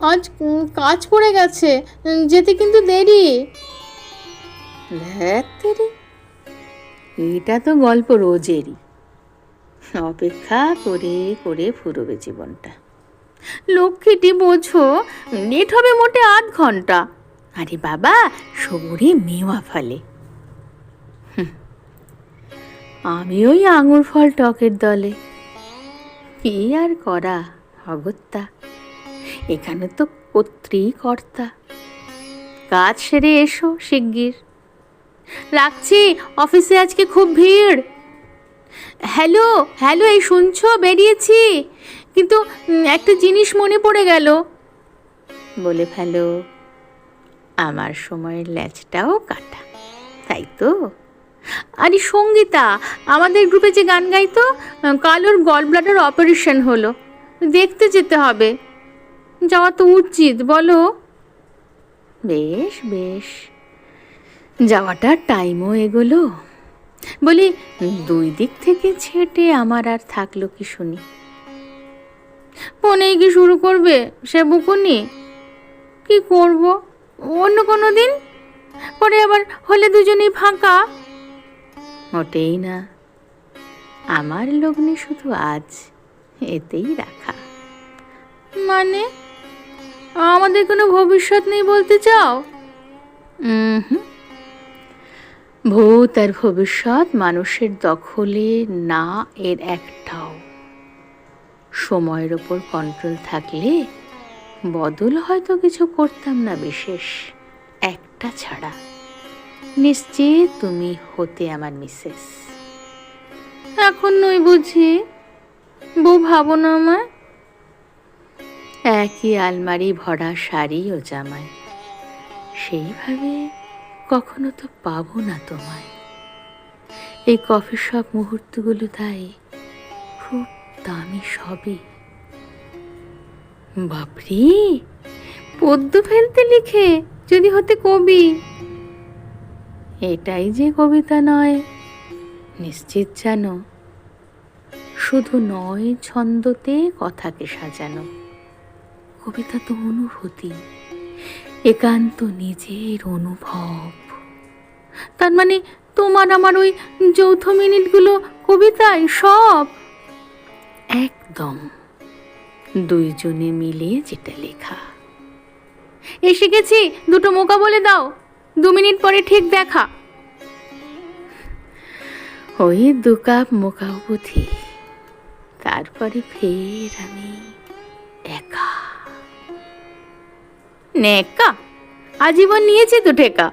আজ কাজ পড়ে গেছে। যেতে কিন্তু দেরি। ধ্যাত্তেরি এটা তো গল্প রোজেরই। অপেক্ষা করে করে ফুরবে জীবনটা। লক্ষ্মীটি বোঝো লেট হবে মোটে আধ ঘণ্টা। আরে বাবা সবুরে মেওয়া ফলে। আমি ওই আঙুর ফল টকের দলে। কি আর করা, অগত্যা। এখানে তো কর্তা কাজ সেরে এসো শিগগির। রাখছি অফিসে আজকে খুব ভিড়। হ্যালো হ্যালো এই শুনছো? বেরিয়েছি। কিন্তু একটা জিনিস মনে পড়ে গেল। বলে ফেলো আমার সময়ের ল্যাচটাও কাটা। তাই তো? আরে সঙ্গীতা আমাদের গ্রুপে যে গান গাইতো আহ, কাল ওর গল ব্লাডার অপারেশন হলো। দেখতে যেতে হবে। যাওয়া তো উচিত বলো। বেশ বেশ। যাওয়াটার টাইমও এগোলো। বলি দুই দিক থেকে ছেটে আমার আর থাকল কি শুনি? ফোনেই কি শুরু করবে? সে বুকুনি? কি করব? অন্য কোনো দিন? পরে আবার হলে দুজনেই ফাঁকা? মোটেই না। আমার লগ্নে শুধু আজ এতেই রাখা। মানে? আমাদের কোনো ভবিষ্যৎ নেই বলতে চাও? হুম ভূত আর ভবিষ্যৎ মানুষের দখলে না এর একটাও। সময়ের ওপর কন্ট্রোল থাকলে বদল হয়তো কিছু করতাম না বিশেষ একটা ছাড়া। নিশ্চিত তুমি হতে আমার মিসেস এখন নই বুঝি। বউ ভাবো না আমায়। একই আলমারি ভরা শাড়ি ও জামাই। সেইভাবে কখনো তো পাবো না তোমায়। এই কফি শপ মুহূর্তগুলো তাই খুব দামি সবই। বাপরে পদ্য ফেলতে লিখে যদি হতে কবি। এটাই যে কবিতা নয়, নিশ্চিত জানো। শুধু নয়, ছন্দতে কথাকে সাজানো। কবিতা তো অনুভূতি, একান্ত নিজের অনুভব। তার মানে তোমার আমার ওই যৌথ মিনিটগুলো, কবিতায় সব? একদম। দুইজনে মিলে যেটা লেখা। এসে গেছি, দুটো মোকা বলে দাও, দু মিনিট পরে ঠিক দেখা। ওই দু কাপ মোকা বুঝি তারপরে ফের আমি একা। নেকা। আজীবন নিয়েছে তো ঠেকা।